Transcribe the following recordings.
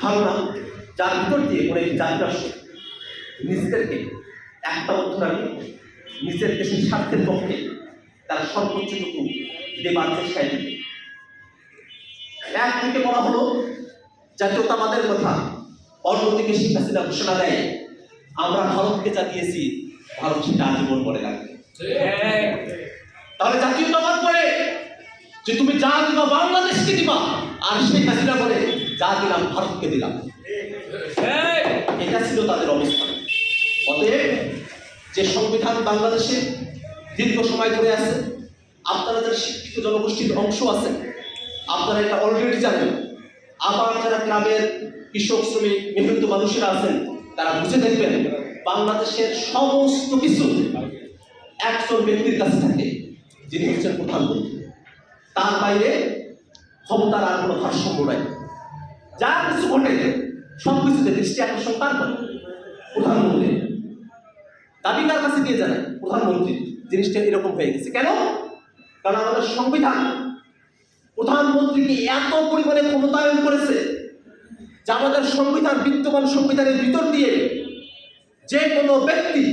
ধারণা যার ভিতর দিয়ে কোনো একটি জাতি রাষ্ট্র নিজেদেরকে একটা অর্থনারী নিজের দেশের স্বার্থের পক্ষে তার সর্বোচ্চটুকু দেবার চেষ্টায় দিবে একদিকে বলা হলো জাতীয়তাবাদের কথা অন্যদিকে শেখ হাসিনা ঘোষণা দেয় আমরা ভারতকে যা দিয়েছি ভারত সেটা আজীবন মনে রাখবে। তাহলে জাতীয়তাবাদ করে যে তুমি যা দিবা বাংলাদেশকে দিবা আর শেখ হাসিনা বলে যা দিলাম ভারতকে দিলাম। এটা ছিল তাদের অবস্থান। অতএব যে সংবিধান বাংলাদেশে দীর্ঘ সময় ধরে আছে আপনারা যারা শিক্ষিত জনগোষ্ঠীর অংশ আছেন আপনারা এটা অলরেডি জানেন। আবার যারা গ্রামের কৃষক শ্রমিক মেহনত মানুষেরা আছেন তারা বুঝে দেখবেন বাংলাদেশের সমস্ত কিছু একজন ব্যক্তির কাছে থাকে যিনি হচ্ছেন প্রধানমন্ত্রী। তার বাইরে ক্ষমতার আর কোনো ভারসাম্য নাই। যা কিছু ঘটে, সব কিছুতে দৃষ্টি আকর্ষণ কার করে? প্রধানমন্ত্রী। দাবি কার কাছে দিয়ে জানায় প্রধানমন্ত্রী। জিনিসটা এরকম হয়ে গেছে। কেন? কারণ আমাদের সংবিধান প্রধানমন্ত্রীকে এত পরিমাণে ক্ষমতায়ন করেছে যে আমাদের সংবিধান, বিদ্যমান সংবিধানের ভিতর দিয়ে যে কোনো ব্যক্তি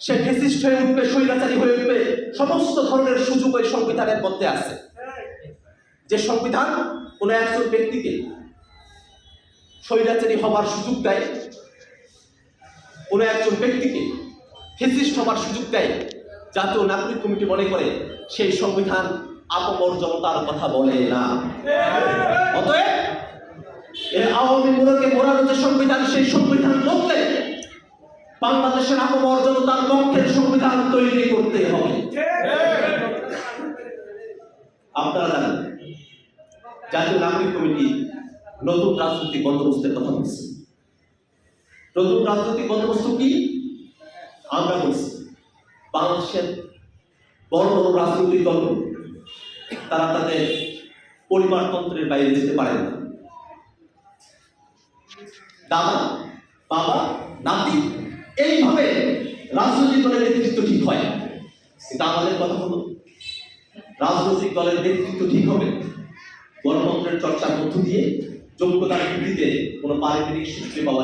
সে ফেসিস্ট হয়ে উঠবে, স্বৈরাচারী হয়ে উঠবে, সমস্ত ধরনের সুযোগ ওই সংবিধানের মধ্যে আছে। যে সংবিধান কোনো একজন ব্যক্তিকে স্বৈরাচারী হবার সুযোগ দেয়, কোনো একজন ব্যক্তিকে ফেসিস্ট হবার সুযোগ দেয়, জাতীয় নাগরিক কমিটি মনে করে সেই সংবিধান আপমর জনতার কথা বলে না। অতএব আওয়ামী মোড়কে মোড়ানো যে সংবিধান, সেই সংবিধান বদলে বাংলাদেশের আপমর জনতার পক্ষের সংবিধান তৈরি করতে হবে। আপনারা জানেন জাতীয় নাগরিক কমিটি নতুন রাজনৈতিক বন্দোবস্তের কথা বলছে। নতুন রাজনৈতিক বন্দোবস্ত কি? আমরা বলছি, বাংলাদেশের বড় বড় রাজনৈতিক দল, তারা তাদের পরিবারতন্ত্রের বাইরে যেতে পারে না। দাদা, বাবা, নাতি, এইভাবে রাজনৈতিক দলের নেতৃত্ব ঠিক হয় কিন্তু আমাদের কথা হলো রাজনৈতিক দলের নেতৃত্ব ঠিক হবে? গণতন্ত্রের চর্চার মধ্য দিয়ে যোগ্যতার ভিত্তিতে কোনো পারিবারিক সূত্রে পাওয়া